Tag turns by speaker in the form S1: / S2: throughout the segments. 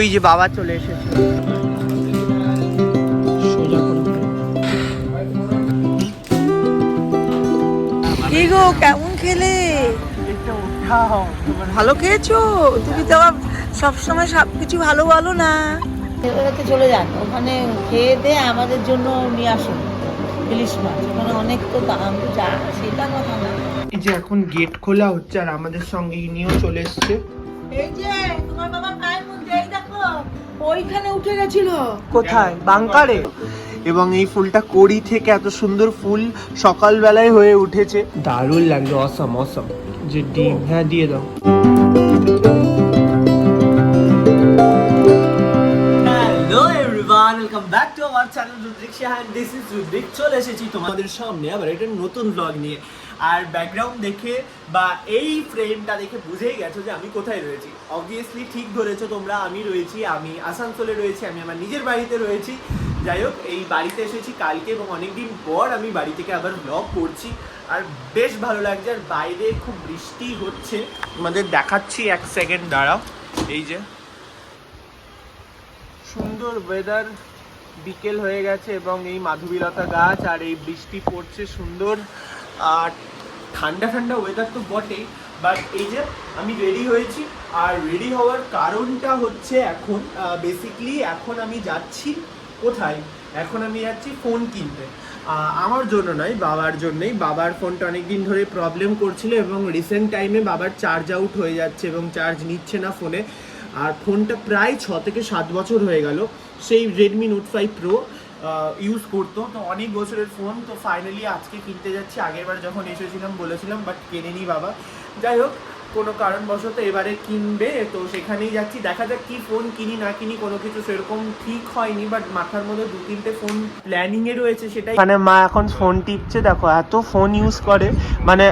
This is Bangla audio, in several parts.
S1: ওই যে বাবা চলে এসেছে।
S2: কি গো কেমন খেলে? ভালো খেয়েছো? তুমি তো আবার সবসময় সব কিছু ভালো বলো না। চলে যান ওখানে খেয়ে দিয়ে আমাদের জন্য নিয়ে আসুন। ইলিশ মাছ ওখানে অনেক তো দাম যা সেটা কথা না।
S1: এই যে এখন গেট খোলা হচ্ছে আর আমাদের সঙ্গে ইনিও চলে এসছে।
S2: এই যে তোমার বাবা ওইখানে উঠে গেছিল।
S1: কোথায়? বাংকারে? এবং এই ফুলটা কড়ি থেকে এত সুন্দর ফুল সকালবেলায় হয়ে উঠেছে। দারুণ লাগল অসম অসম যে ডিম হ্যাঁ দিয়ে দাও।
S3: Welcome back to our channel Rudrik Shah this is Rudrik চলে এসেছি তোমাদের সামনে আবার একটা নতুন ব্লগ নিয়ে। আর ব্যাকগ্রাউন্ড দেখে বা এই ফ্রেমটা দেখে বুঝেই গেছো যে আমি কোথায় রয়েছি। অবভিয়াসলি ঠিক ধরেছো তোমরা, আমি রয়েছি, আমি আসানসোলে রয়েছি, আমি আমার নিজের বাড়িতে রয়েছি। যাই হোক, এই বাড়িতে এসেছি কালকে এবং অনেকদিন পর আমি বাড়ি থেকে আবার ব্লগ করছি। আর বেশ ভালো লাগছে, আর বাইরে খুব বৃষ্টি হচ্ছে।
S1: তোমাদের দেখাচ্ছি এক সেকেন্ড দাঁড়াও। এই যে। সুন্দর ওয়েদার বিকেল হয়ে গেছে এবং এই মাধবীলতা গাছ আর এই বৃষ্টি পড়ছে সুন্দর।
S3: আর ঠান্ডা ঠান্ডা ওয়েদার তো বটেই বাট এই যে আমি রেডি হয়েছি, আর রেডি হওয়ার কারণটা হচ্ছে এখন বেসিকলি এখন আমি যাচ্ছি কোথায়? এখন আমি যাচ্ছি ফোন কিনতে। আমার জন্য নয়, বাবার জন্যই। বাবার ফোনটা অনেক দিন ধরে প্রবলেম করছিল এবং রিসেন্ট টাইমে বাবার চার্জ আউট হয়ে যাচ্ছে এবং চার্জ নিচ্ছে না ফোনে আর ফোনটা প্রায় ছ থেকে সাত বছর হয়ে গেল। সেই Redmi Note five Pro use করতো। তো অনেক বছরের ফোন তো ফাইনালি আজকে কিনতে যাচ্ছি। আগের বার যখন এসেছিলাম, বলেছিলাম বাট কেনেনি বাবা। যাই হোক, কোনো কারণবশত এবারে কিনবে, তো সেখানেই যাচ্ছি। দেখা যাক কি ফোন কিনি, না কিনি, কোনো কিছু সেরকম ঠিক হয়নি বাট মাথার মধ্যে দু তিনটে ফোন প্ল্যানিং এ রয়েছে, সেটাই
S1: মানে মা এখন ফোন টিপছে, দেখো, এত ফোন ইউজ করে। মানে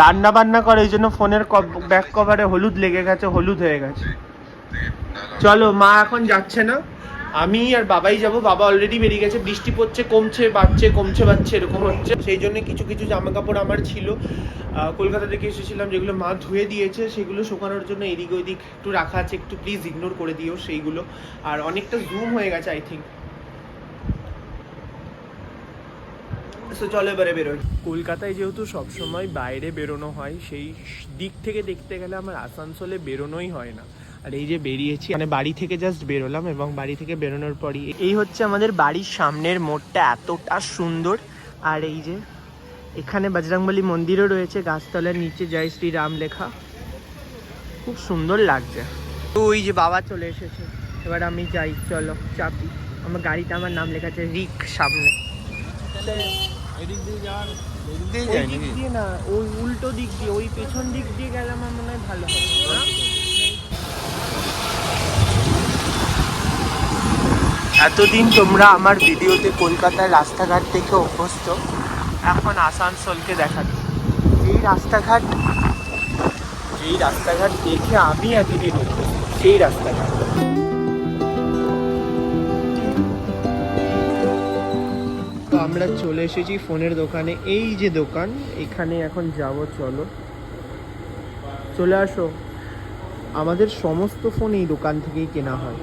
S1: রান্না বান্না করে, এই জন্য ফোনের ব্যাক কভারে হলুদ লেগে গেছে, হলুদ হয়ে গেছে। চলো, মা এখন যাচ্ছে না। আমি আর বাবাই যাব। বাবা অলরেডি বেরিয়ে গেছে। বৃষ্টি পড়ছে, কমছে, বাড়ছে কমছে, বাড়ছে, এরকম হচ্ছে। সেই জন্য কিছু কিছু জামা কাপড় আমার ছিল। কলকাতা থেকে এসেছিলাম, যেগুলো মা ধুয়ে দিয়েছে, সেগুলো শুকানোর জন্য এদিক ওইদিক একটু রাখা আছে। একটু প্লিজ ইগনোর করে দিও সেইগুলো। আর অনেকটা জুম হয়ে গেছে আই থিঙ্ক চলো এবারে বেরোই। কলকাতায় যেহেতু সবসময় বাইরে বেরোনো হয়, সেই দিক থেকে দেখতে গেলে আমার আসানসোলে বেরোনোই হয় না। আর এই যে বেরিয়েছি মানে বাড়ি থেকে জাস্ট বেরোলাম এবং বাড়ি থেকে বেরোনোর পরই এই হচ্ছে আমাদের বাড়ির সামনের মোড়টা এতটা সুন্দর। আর এই যে এখানে বজরংবলী মন্দিরও রয়েছে গাছতলার নিচে জয় শ্রীরাম লেখা খুব সুন্দর লাগছে। তো ওই যে বাবা চলে এসেছে। এবার আমি যাই চলো চাপি। আমার গাড়িতে আমার নাম লেখা আছে রিক সামনে। না ওই উল্টো দিক দিয়ে ওই পেছন দিক দিয়ে গেলাম আমার মনে হয় ভালো হবে এতদিন তোমরা আমার ভিডিওতে কলকাতার রাস্তাঘাট থেকে অভ্যস্ত, এখন আসানসোলকে দেখাচ্ছি এই রাস্তাঘাট এই রাস্তাঘাট দেখে আমি এতদিন অভ্যস্ত, সেই রাস্তাঘাট। তো আমরা চলে এসেছি ফোনের দোকানে। এই যে দোকান, এখানে এখন যাব, চলো। চলে আসো। আমাদের সমস্ত ফোন এই দোকান থেকেই কেনা হয়।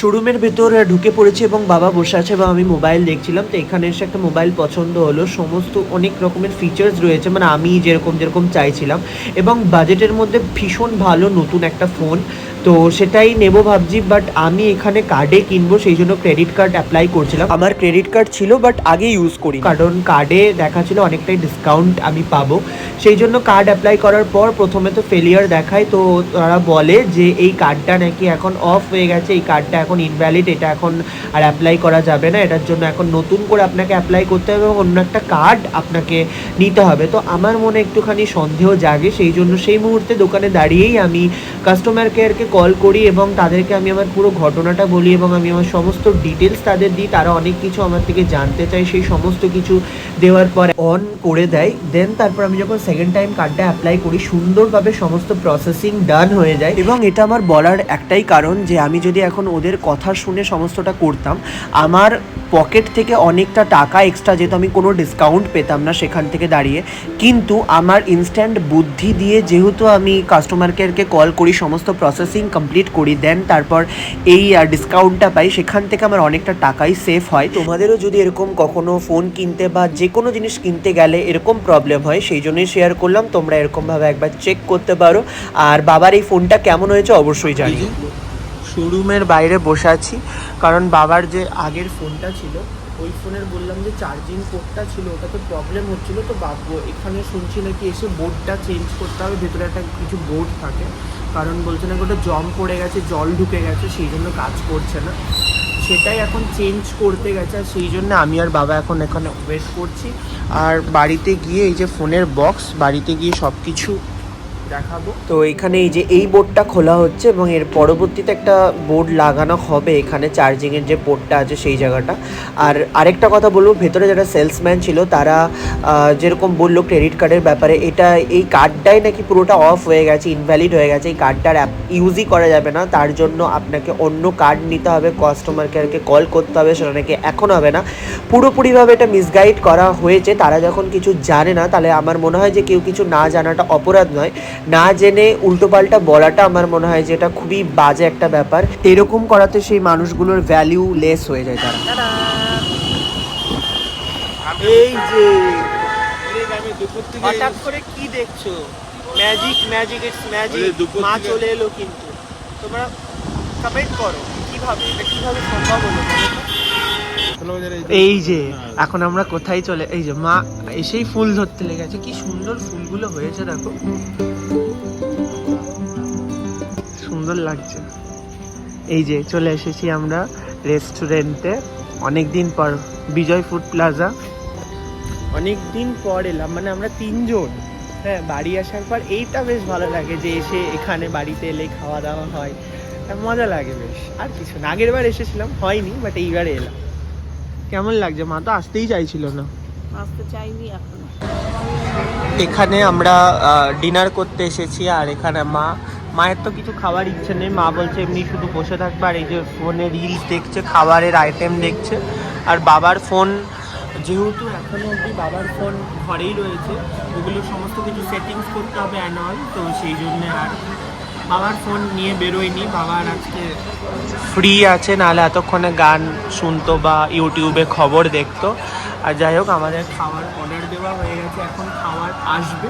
S3: শোরুমের ভেতর ঢুকে পড়েছি এবং বাবা বসে আছে এবং আমি মোবাইল দেখছিলাম, তো এখানে এসে একটা মোবাইল পছন্দ হলো। সমস্ত অনেক রকমের ফিচার্স রয়েছে মানে আমি যেরকম যেরকম চাইছিলাম এবং বাজেটের মধ্যে ভীষণ ভালো নতুন একটা ফোন তো সেটাই নেব ভাবছি বাট আমি এখানে কার্ডে কিনবো, সেই জন্য ক্রেডিট কার্ড অ্যাপ্লাই করছিলাম। আমার ক্রেডিট কার্ড ছিল বাট আগে ইউজ করি কারণ কার্ডে দেখা ছিল অনেকটাই ডিসকাউন্ট আমি পাবো। সেই জন্য কার্ড অ্যাপ্লাই করার পর প্রথমে তো ফেলিয়ার দেখায়, তো তারা বলে যে এই কার্ডটা নাকি এখন অফ হয়ে গেছে, এই কার্ডটা এখন ইনভ্যালিড এটা এখন আর অ্যাপ্লাই করা যাবে না, এটার জন্য এখন নতুন করে আপনাকে অ্যাপ্লাই করতে হবে এবং অন্য একটা কার্ড আপনাকে নিতে হবে। তো আমার মনে একটুখানি সন্দেহ জাগে, সেই জন্য সেই মুহূর্তে দোকানে দাঁড়িয়েই আমি কাস্টমার কেয়ারকে কল করি এবং তাদেরকে আমি আমার পুরো ঘটনাটা বলি এবং আমি আমার সমস্ত ডিটেলস তাদের দিই, তারা অনেক কিছু আমার থেকে জানতে চায়, সেই সমস্ত কিছু দেওয়ার পর অন করে দেয়। দেন তারপর আমি যখন সেকেন্ড টাইম কার্ডটা অ্যাপ্লাই করি, সুন্দরভাবে সমস্ত প্রসেসিং ডান হয়ে যায়। এবং এটা আমার বলার একটাই কারণ যে আমি যদি এখন ওদের কথা শুনে সমস্তটা করতাম, আমার পকেট থেকে অনেকটা টাকা এক্সট্রা যেহেতু আমি কোনো ডিসকাউন্ট পেতাম না সেখান থেকে দাঁড়িয়ে, কিন্তু আমার ইনস্ট্যান্ট বুদ্ধি দিয়ে যেহেতু আমি কাস্টমার কেয়ারকে কল করি, সমস্ত প্রসেসিং কমপ্লিট করি দেন তারপর এই ডিসকাউন্টটা পাই সেখান থেকে আমার অনেকটা টাকাই সেফ হয়। তোমাদেরও যদি এরকম কখনো ফোন কিনতে বা যে কোনো জিনিস কিনতে গেলে এরকম প্রবলেম হয় সেই জন্যই শেয়ার করলাম তোমরা এরকমভাবে একবার চেক করতে পারো। আর বাবার এই ফোনটা কেমন হয়েছে অবশ্যই জানিও।
S1: শোরুমের বাইরে বসে আছি কারণ বাবার যে আগের ফোনটা ছিল ওই ফোনের বললাম যে চার্জিং পোর্টটা ছিল, ওটাতে প্রবলেম হচ্ছিল, তো বাবু এখানে শুনছি নাকি এসে বোর্ডটা চেঞ্জ করতে হবে, ভেতরে একটা কিছু বোর্ড থাকে। কারণ বলছে নাকি ওটা জম পড়ে গেছে, জল ঢুকে গেছে, সেই জন্য কাজ করছে না। সেটাই এখন চেঞ্জ করতে গেছে, আর সেই জন্য আমি আর বাবা এখন এখানে ওয়েট করছি। আর বাড়িতে গিয়ে এই যে ফোনের বক্স বাড়িতে গিয়ে সব কিছু দেখাবো।
S3: তো এখানে এই যে এই বোর্ডটা খোলা হচ্ছে এবং এর পরবর্তীতে একটা বোর্ড লাগানো হবে এখানে চার্জিংয়ের যে বোর্ডটা আছে সেই জায়গাটা। আর আরেকটা কথা বলব, ভেতরে যারা সেলসম্যান ছিল তারা যেরকম বলল ক্রেডিট কার্ডের ব্যাপারে, এটা এই কার্ডটাই নাকি পুরোটা অফ হয়ে গেছে ইনভ্যালিড হয়ে গেছে, এই কার্ডটার অ্যাপ ইউজই করা যাবে না। তার জন্য আপনাকে অন্য কার্ড নিতে হবে কাস্টমার কেয়ারকে কল করতে হবে, সেটা নাকি এখন হবে না। পুরোপুরিভাবে এটা মিসগাইড করা হয়েছে। তারা যখন কিছু জানে না, তাহলে আমার মনে হয় যে কেউ কিছু না জানাটা অপরাধ নয়। না জেনে উল্টোপাল্টা বলাটা আমার মনে হয় যে এটা খুবই বাজে একটা ব্যাপার। এরকম করাতে সেই মানুষগুলোর ভ্যালিউ লেস হয়ে যায় তারা।
S1: এই যে হঠাৎ করে কি দেখছ? ম্যাজিক ম্যাজিক ইটস ম্যাজিক মা চলে এলো কিন্তু। তোমরা কমেন্ট করো কীভাবে এটা কীভাবে সম্ভব হলো? এই যে এখন আমরা কোথায় চলে এই যে মা এসেই ফুল ধরতে লেগেছে। কি সুন্দর ফুলগুলো হয়েছে দেখো। সুন্দর লাগছে। এই যে চলে এসেছি আমরা রেস্টুরেন্টে। অনেক দিন পর বিজয় ফুড প্লাজা। অনেক দিন পর এলাম মানে আমরা তিনজন। হ্যাঁ বাড়ি আসার পর এইটা বেশ ভালো লাগে যে এসে এখানে বাড়িতে এলে খাওয়া দাওয়া হয়। হ্যাঁ, মজা লাগে বেশ। আর কিছু না আগের বার এসেছিলাম হয়নি বাট এইবারে এলাম। কেমন লাগছে? মা তো আসতেই চাইছিল না।
S2: আসতে চাইনি এখন।
S1: এখানে আমরা ডিনার করতে এসেছি আর এখানে মা মায়ের তো কিছু খাওয়ার ইচ্ছে নেই, মা বলছে এমনি শুধু বসে থাকবে আর এই যে ফোনে রিলস দেখছে, খাবারের আইটেম দেখছে। আর বাবার ফোন যেহেতু এখনও অবধি বাবার ফোন ঘরেই রয়েছে, ওগুলো সমস্ত কিছু সেটিংস করতে হবে অ্যানুয়াল তো সেই জন্য আর বাবার ফোন নিয়ে বেরোয়নি। বাবার আজকে ফ্রি আছে, নাহলে এতক্ষণে গান শুনতো বা ইউটিউবে খবর দেখতো। আর যাই হোক, আমাদের খাবার অর্ডার দেওয়া হয়ে গেছে, এখন খাবার আসবে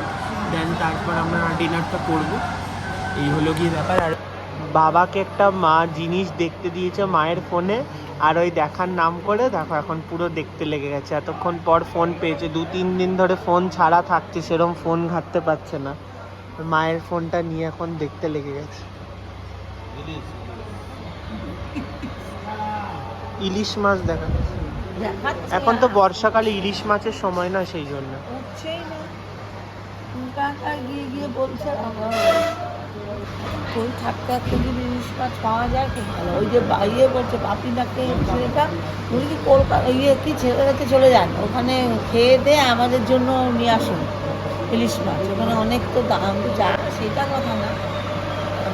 S1: দেন তারপর আমরা ডিনারটা করব। এই হলো গিয়ে ব্যাপার, আর বাবাকে একটা মা জিনিস দেখতে দিয়েছে মায়ের ফোনে, আর ওই দেখার নাম করে দেখো এখন পুরো দেখতে লেগে গেছে। এতক্ষণ পর ফোন পেয়েছে, দু তিন দিন ধরে ফোন ছাড়া থাকছে সেরকম ফোন ঘাটতে পারছে না। মায়ের ফোনটা নিয়ে এখন দেখতে লেগে গেছে। ইলিশ মাছ দেখা। এখন তো বর্ষাকালে ইলিশ মাছের সময় না সেই জন্য।
S2: গিয়ে গিয়ে বলছে ওই থাকতে থাকতে যদি ইলিশ মাছ পাওয়া যায়, খুব ভালো। ওই যে ইয়ে বলছে পাপিনাকে ছেলেটা, উনি কি কলকাতা ইয়ে কি ছেলেটাতে চলে যান? ওখানে খেয়ে দিয়ে আমাদের জন্য নিয়ে আসুন ইলিশ মাছ। ওখানে অনেক তো দাম, যা সেটা কথা না।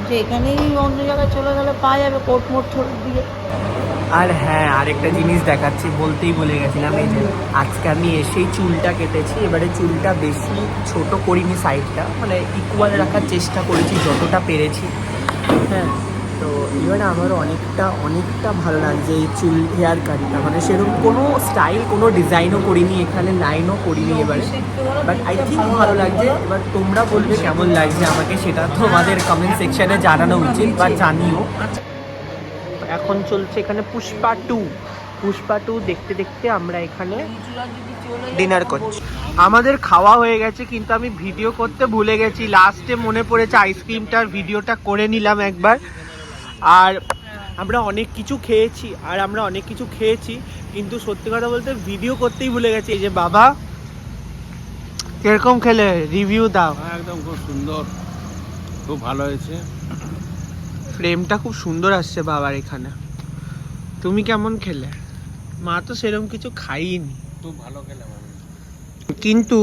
S2: যে এখানেই অন্য জায়গায় চলে গেলে পাওয়া যাবে কোট মোট দিয়ে
S1: আর হ্যাঁ আরেকটা জিনিস দেখাচ্ছি, বলতেই ভুলে গেছিলাম এই যে, আজকে আমি এসেই চুলটা কেটেছি, এবারে চুলটা বেশি ছোট করিনি সাইডটা মানে ইকুয়াল রাখার চেষ্টা করেছি, যতটা পেরেছি। হ্যাঁ তো এবারে আমার অনেকটা অনেকটা ভালো লাগছে এই চুল হেয়ার কাটটা মানে সেরকম কোনো স্টাইল কোনো ডিজাইনও করিনি, এখানে লাইনও করিনি এবারে। বাট আই থিঙ্ক ভালো লাগছে, এবার তোমরা বলবে কেমন লাগছে আমাকে, সেটা তোমাদের কমেন্ট সেকশানে জানানো উচিত, বা জানিও। এখন চলছে এখানে পুষ্পা টু। পুষ্পা টু দেখতে দেখতে আমরা এখানে ডিনার করছি। আমাদের খাওয়া হয়ে গেছে, কিন্তু আমি ভিডিও করতে ভুলে গেছি। লাস্টে মনে পড়েছে আইসক্রিমটার ভিডিওটা করে নিলাম একবার। আর আমরা অনেক কিছু খেয়েছি, আর আমরা অনেক কিছু খেয়েছি, কিন্তু সত্যি কথা বলতে ভিডিও করতেই ভুলে গেছি। এই যে বাবা, কীরকম খেলে? রিভিউ দাও।
S4: একদম খুব সুন্দর, খুব ভালো হয়েছে।
S1: ফ্রেমটা খুব সুন্দর আসছে বাবার এখানে। তুমি কেমন খেলে? মা তো সেরকম কিছু খাইনি।
S4: খুব ভালো খেলাম
S1: কিন্তু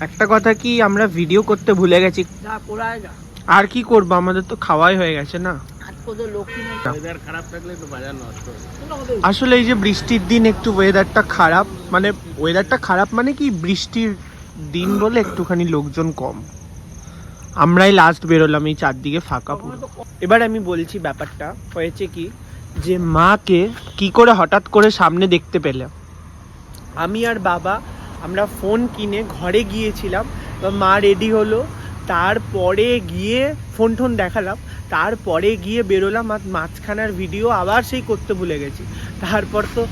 S1: একটা কথা কি আমরা ভিডিও করতে ভুলে গেছি।
S2: যা করায় যা।
S1: আর কি করব? আমাদের তো খাওয়াই হয়ে গেছে না।
S4: যায়।
S1: আসলে এই যে বৃষ্টির দিন একটু ওয়েদারটা খারাপ মানে ওয়েদারটা খারাপ মানে কি? বৃষ্টির দিন বলে একটুখানি লোকজন কম। আমরাই লাস্ট বেরোলাম এই চারদিকে ফাঁকা পুরো। এবার আমি বলছি ব্যাপারটা, হয়েছে কি? যে মাকে কি করে হঠাৎ করে সামনে দেখতে পেলে আমি আর বাবা, আমরা ফোন কিনে ঘরে গিয়েছিলাম মা রেডি হলো, তারপরে গিয়ে ফোন টোন দেখালাম। তারপরে গিয়ে বেরোলাম আর মাঝখানার ভিডিও আবার সেই করতে ভুলে গেছি। তারপর তো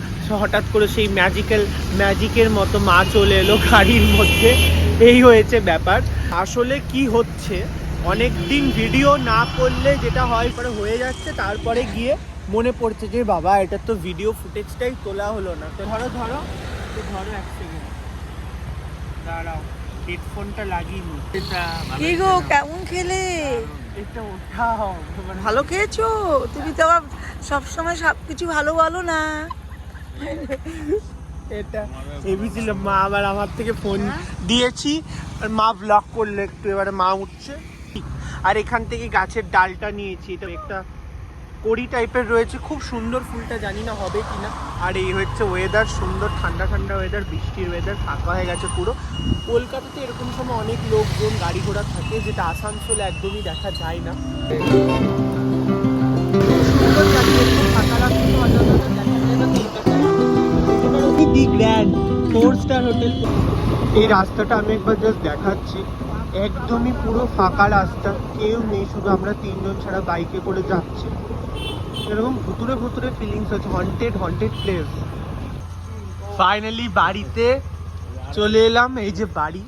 S1: হঠাৎ করে সেই ম্যাজিক্যাল ম্যাজিকের মতো মা চলে এলো গাড়ির মধ্যে। এই হয়েছে ব্যাপার। আসলে কি হচ্ছে অনেক দিন ভিডিও না করলে যেটা হয় পরে হয়ে যাচ্ছে। তারপরে গিয়ে মনে পড়ছে যে বাবা এটা তো ভিডিও ফুটেজটাই তোলা হলো না। তো ধরো ধরো তো ধরো এক সেকেন্ড দাঁড়াও হেডফোনটা লাগিয়ে নি
S2: কি গো কেমন খেলে? ভালো খেয়েছো? তুমি তো আবার সবসময় সব কিছু ভালো বলো না।
S1: এটা হেভি ছিল মা আবার আমার থেকে ফোন দিয়েছি আর মা ব্লক করলে একটু এবারে মা উঠছে। আর এখান থেকে গাছের ডালটা নিয়েছি এটা একটা কড়ি টাইপের রয়েছে। খুব সুন্দর ফুলটা জানি না হবে কি না আর এই হচ্ছে ওয়েদার সুন্দর ঠান্ডা ঠান্ডা ওয়েদার বৃষ্টির ওয়েদার ফাঁকা হয়ে গেছে পুরো। কলকাতাতে এরকম সময় অনেক লোকজন গাড়ি ঘোড়া থাকে, যেটা আসানসোলে একদমই দেখা যায় না। ফোর স্টার হোটেল এই রাস্তাটা আমি একবার জাস্ট দেখাচ্ছি। একদমই পুরো ফাঁকা রাস্তা। কেউ নেই, শুধু আমরা তিনজন ছাড়া বাইকে করে যাচ্ছি। এরকম ভুতুরে ভুতুরে ফিলিংস হচ্ছে হন্টেড হন্টেড প্লেস ফাইনালি বাড়িতে চলে এলাম, এই যে বাড়ি।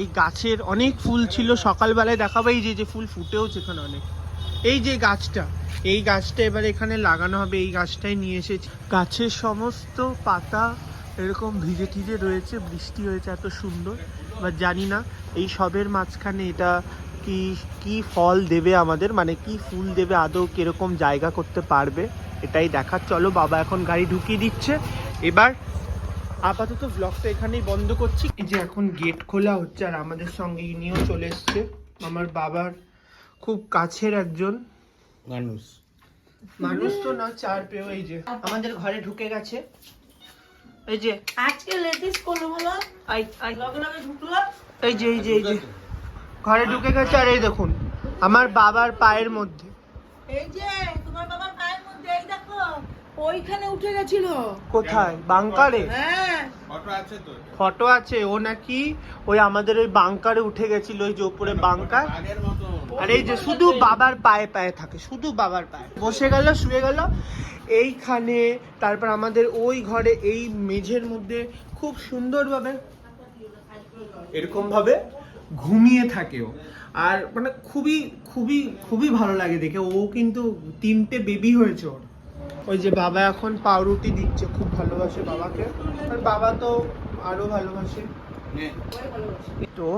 S1: এই গাছের অনেক ফুল ছিল, সকালবেলায় দেখাবো এই যে যে ফুল ফুটেও এখানে অনেক। এই যে গাছটা, এই গাছটা এবার এখানে লাগানো হবে, এই গাছটাই নিয়ে এসেছি। গাছের সমস্ত পাতা এরকম ভিজে টিজে রয়েছে বৃষ্টি হয়েছে এত সুন্দর বা জানি না এই সবের মাঝখানে এটা কি কি ফল দেবে আমাদের মানে কি ফুল দেবে আদৌ কীরকম জায়গা করতে পারবে এটাই দেখার। চলো বাবা এখন গাড়ি ঢুকিয়ে দিচ্ছে। এবার আপাতত ব্লগটা এখানেই বন্ধ করছি। এই যে এখন গেট খোলা হচ্ছে আর আমাদের সঙ্গে ইনিও চলে এসছে। আমার বাবার খুব কাছের একজন।
S4: মানুষ।
S1: মানুষ তো না চার পেও এই যে। আমাদের ঘরে ঢুকে গেছে। এই যে।
S2: আজকে লেডিস করল বলো।
S1: আই আই।
S2: লগে লগে ঢুকলো।
S1: এই যে এই যে এই যে। ঘরে ঢুকে গেছে আর এই দেখুন আমার বাবার পায়ের মধ্যে।
S2: এই যে তোমার বাবার পায়ের মধ্যে এই দেখো। ওইখানে উঠে গেছিল।
S1: কোথায়? বাংকারে?
S2: হ্যাঁ।
S4: ফটো আছে তো
S1: ফটো আছে? ও নাকি ওই আমাদের ওই বাংকারে উঠে গেছিল ওই যে উপরে বাংকার? আর এই যে শুধু বাবার পায়ে পায়ে থাকে শুধু বাবার পায়ে। বসে গেল শুয়ে গেল। এইখানে তারপর আমাদের ওই ঘরে এই মেঝের মধ্যে খুব সুন্দরভাবে এরকম ভাবে ঘুমিয়ে থাকে ও। আর মানে খুবই খুবই খুবই ভালো লাগে দেখে। ও কিন্তু তিনটে বেবি হয়েছে ওর। ওই যে বাবা এখন পাউরুটি দিচ্ছে খুব ভালোবাসে বাবাকে। আর বাবা তো আরও ভালোবাসে। তো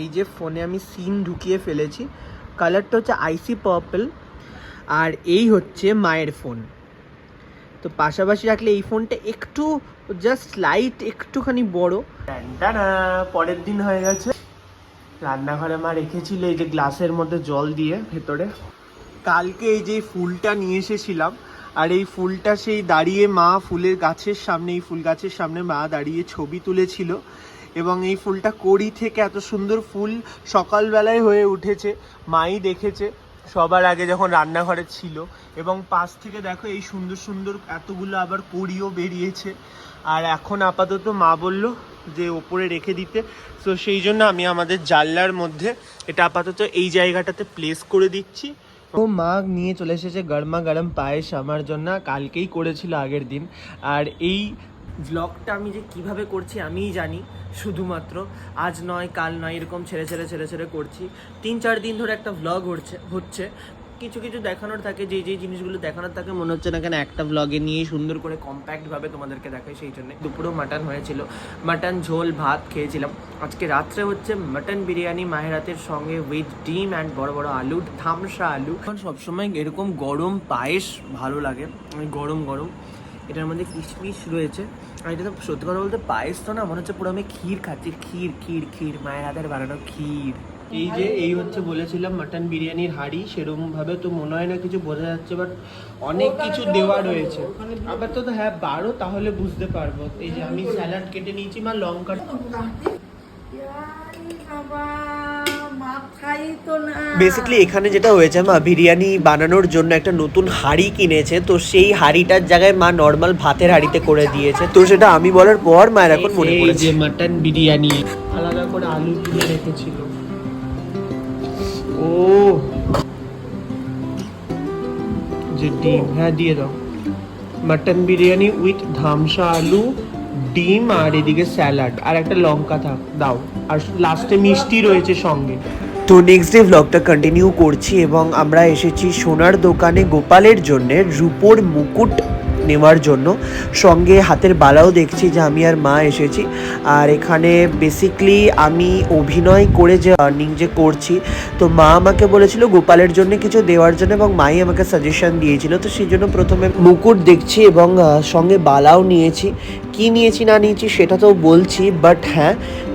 S1: এই যে ফোনে আমি সিন ঢুকিয়ে ফেলেছি কালারটা হচ্ছে আইসি পার্পল আর এই হচ্ছে মায়ের ফোন। তো পাশাপাশি রাখলে এই ফোনটা একটু জাস্ট লাইট একটুখানি বড়। পরের দিন হয়ে গেছে। রান্নাঘরে মা রেখেছিল এই যে গ্লাসের মধ্যে জল দিয়ে ভেতরে। কালকে এই যে ফুলটা নিয়ে এসেছিলাম আর এই ফুলটা সেই দাঁড়িয়ে মা ফুলের গাছের সামনে, এই ফুল গাছের সামনে মা দাঁড়িয়ে ছবি তুলেছিল। এবং এই ফুলটা কড়ি থেকে এত সুন্দর ফুল সকালবেলায় হয়ে উঠেছে, মাই দেখেছে, সবার আগে যখন রান্নাঘরে ছিল। এবং পাশ থেকে দেখো এই সুন্দর সুন্দর এতগুলো আবার কড়িও বেরিয়েছে। আর এখন আপাতত মা বলল যে ওপরে রেখে দিতে। তো সেই জন্য আমি আমাদের জানলার মধ্যে এটা আপাতত এই জায়গাটাতে প্লেস করে দিচ্ছি। ও মা নিয়ে চলে এসেছে গরমা গরম পায়েস আমার জন্য, কালকেই করেছিল আগের দিন। আর এই ব্লগটা আমি যে কীভাবে করছি আমিই জানি, শুধুমাত্র আজ নয়, কাল নয়, এরকম ছেড়ে ছেড়ে ছেড়ে ছেড়ে করছি। তিন চার দিন ধরে একটা ভ্লগ হচ্ছে হচ্ছে। কিছু কিছু দেখানোর থাকে, যে যে জিনিসগুলো দেখানোর থাকে, মনে হচ্ছে না কেন একটা ব্লগে নিয়ে সুন্দর করে কম্প্যাক্টভাবে তোমাদেরকে দেখাই, সেই জন্য দুপুরেও মাটন হয়েছিল। মাটন ঝোল, ভাত খেয়েছিলাম। আজকে রাত্রে হচ্ছে মাটন বিরিয়ানি মাহেরাতের সঙ্গে উইথ ডিম অ্যান্ড বড় বড় আলু থামসা আলু। এখন সবসময় এরকম গরম পায়েস ভালো লাগে মানে গরম গরম। এটার মধ্যে কিশমিশ রয়েছে। আর এটা তো সত্যি কথা বলতে পায়েস তো না, মনে হচ্ছে পুরো আমি ক্ষীর খাচ্ছি, ক্ষীর ক্ষীর ক্ষীর, মায়ের হাতের বানানো ক্ষীর। এই যে এই হচ্ছে বলেছিলাম মাটন বিরিয়ানির হাঁড়ি সেরকম ভাবে তো মনে হয় না কিছু বোঝা যাচ্ছে বাট অনেক কিছু দেওয়া রয়েছে। আবার তো হ্যাঁ বারো তাহলে বুঝতে পারব। এই যে আমি স্যালাড কেটে নিয়েছি মা লঙ্কা
S3: বেসিক্যালি এখানে যেটা হয়েছে মা বিরিয়ানি বানানোর জন্য একটা নতুন হাঁড়ি কিনেছে তো সেই হাঁড়িটার জায়গায় মা নর্মাল ভাতের হাঁড়িতে করে দিয়েছে। তো সেটা আমি বলার পর মায়ের এখন মনে
S1: এই
S3: পড়েছে।
S1: যে মাটন বিরিয়ানি আলাদা করে আলু তুলে রেখেছিল। ও। যে ডিম হ্যাঁ দিয়ে দাও। মাটন বিরিয়ানি উইথ ধামসা আলু ডিম আর এদিকে স্যালাড আর একটা লঙ্কা থাক, দাও। আর লাস্টে মিষ্টি রয়েছে সঙ্গে।
S3: তো নেক্সট ডে ভ্লগটা কন্টিনিউ করছি এবং আমরা এসেছি সোনার দোকানে গোপালের জন্য রূপোর মুকুট নেওয়ার জন্য। সঙ্গে হাতের বালাও দেখছি যে আমি আর মা এসেছি। আর এখানে বেসিকলি আমি অভিনয় করে যে আর্নিং যে করছি, তো মা আমাকে বলেছিল গোপালের জন্য কিছু দেওয়ার জন্য এবং মাই আমাকে সাজেশন দিয়েছিল। তো সেই জন্য প্রথমে মুকুট দেখছি এবং সঙ্গে বালাও নিয়েছি। কি নিয়েছি না নিয়েছি সেটা তো বলছি বাট হ্যাঁ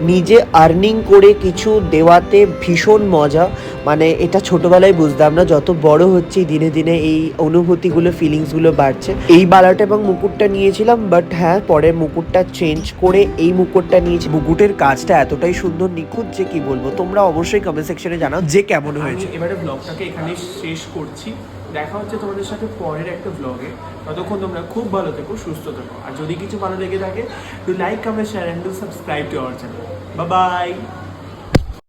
S3: নিজে আর্নিং করে কিছু দেওয়াতে ভীষণ মজা। মানে এটা ছোটবেলায় বুঝতাম না যত বড় হচ্ছে দিনে দিনে এই অনুভূতিগুলো ফিলিংসগুলো বাড়ছে। এই বালাটা এবং মুকুটটা নিয়েছিলাম বাট হ্যাঁ পরে মুকুটটা চেঞ্জ করে এই মুকুটটা নিয়েছি। মুকুটের কাজটা এতটাই সুন্দর নিখুঁত যে কি বলব? তোমরা অবশ্যই কমেন্ট সেকশনে জানাও যে কেমন হয়েছে।
S1: এবারে ব্লগটাকে এখানে শেষ করছি। দেখা হচ্ছে তোমাদের সাথে পরের একটা ব্লগে ততক্ষণ তোমরা খুব ভালো থেকো, সুস্থ থেকো। আর যদি কিছু ভালো লেগে থাকে to like comment share and subscribe to our channel Babai bye